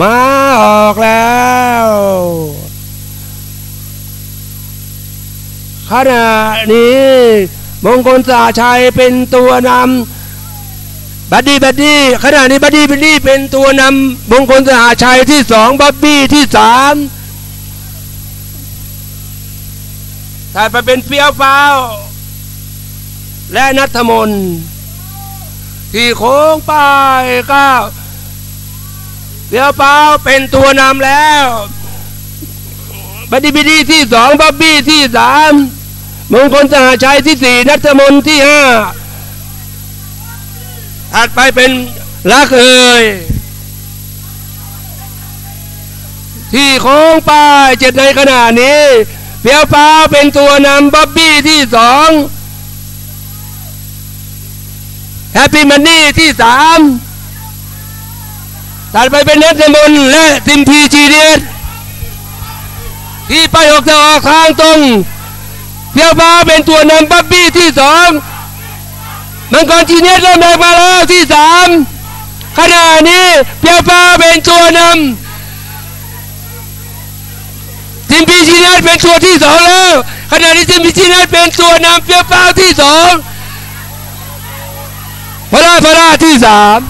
มาออกแล้ว ขณะนี้ มงคลสาชัยเป็นตัวนำบัดดี้บัดดี้ขณะนี้บัดดี้บัดดี้เป็นตัวนำมงคลสหชัยที่สองบ๊อบบี้ที่สามถ่ายไปเป็นเฟี้ยวฟ้าว และนัทมนที่โค้งไปก้าว เฟี้ยวฟ้าเป็นตัวนำแล้วบัดดี้บัดดี้ที่สองบ๊อบบี้ที่สามมงคลสหชัยที่สี่นัทมนที่ห้าถัดไปเป็นลักเอ่ยที่โค้งป้ายเจ็ดในขณะนี้เปียวฟ้าเป็นตัวนำบ๊อบบี้ที่สองแฮปปี้มันนี่ที่สาม ถัดไปเป็นเนตมอนและทิมพีจีเดียที่ไปออกจะออกทางตรงเปียวฟ้าเป็นตัวนำบ๊บบี้ที่สองมังกรจีเนียสเริ่มแรงมาแล้วที่สามขณะนี้เปียวฟ้าเป็นตัวนำทีมพีจีเนียสเป็นตัวที่สองแล้วขณะนี้ทีมพีจีเนียสเป็นตัวนำเปียวฟ้าที่สองพระราพระราที่สาม